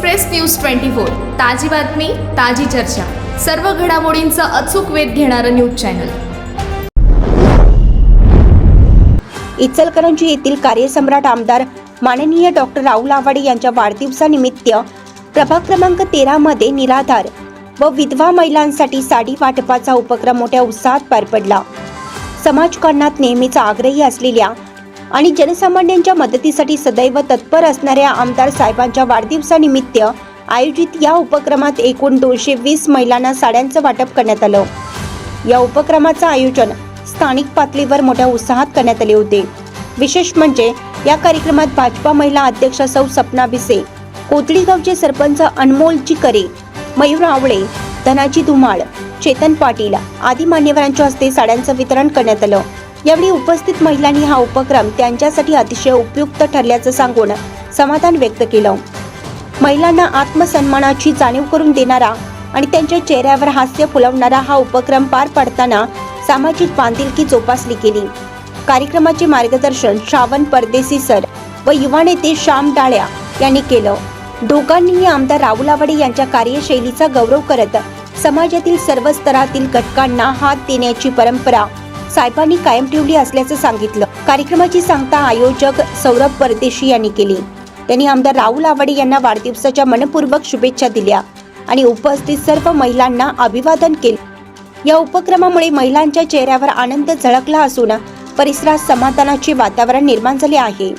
Express news twenty four ताजी बातमी ताजी चर्चा. सर्व घडामोडींचा अचूक वेध घेणारं न्यूज चॅनल. इचलकरंजी येथील कार्यसम्राट आमदार माननीय डॉक्टर राहुल आवाडे यांच्या वाढदिवसानिमित्त प्रभाग क्रमांक तेरामध्ये निराधार व विधवा महिलांसाठी साडी वाटपाचा उपक्रम मोठ्या उत्साहात पार पडला. समाजकारणात नेहमीच आग्रही असलेल्या आणि जनसामान्यांच्या मदतीसाठी सदैव तत्पर असणाऱ्या आमदार साहेबांच्या वाढदिवसानिमित्त आयोजित या उपक्रमात एकूण दोनशे वीस महिलांना साड्यांचं वाटप करण्यात आलं. या उपक्रमाचं आयोजन स्थानिक पातळीवर मोठ्या उत्साहात करण्यात आले होते. विशेष म्हणजे या कार्यक्रमात भाजपा महिला अध्यक्ष सौ सपना बिसे कोतळीगावचे सरपंच अनमोल चिकरे मयूर आवळे धनाजी धुमाळ चेतन पाटील आदी मान्यवरांच्या हस्ते साड्यांचं वितरण करण्यात आलं. यावेळी उपस्थित महिलांनी हा उपक्रम त्यांच्यासाठी अतिशय उपयुक्त ठरल्याचं सांगून समाधान व्यक्त केलं. महिलांना आत्मसन्मानाची जाणीव करून देणारा आणि त्यांच्या चेहऱ्यावर हास्य फुलवणारा हा उपक्रम पार पाडताना सामाजिक बांधिलकी जोपासली गेली. कार्यक्रमाचे मार्गदर्शन श्रावण परदेसी सर व युवा नेते श्याम डाळ्या यांनी केलं. दोघांनीही आमदार राहुल आवाडे यांच्या कार्यशैलीचा गौरव करत समाजातील सर्व स्तरातील घटकांना हात देण्याची परंपरा साहेबांनी कायम ठेवली असल्याचं सांगितलं. कार्यक्रमाची सांगता आयोजक सौरभ परदेशी यांनी केली. त्यांनी आमदार राहुल आवाडे यांना वाढदिवसाच्या मनपूर्वक शुभेच्छा दिल्या आणि उपस्थित सर्व महिलांना अभिवादन केले. या उपक्रमामुळे महिलांच्या चेहऱ्यावर आनंद झळकला असून परिसरात समाधानाचे वातावरण निर्माण झाले आहे.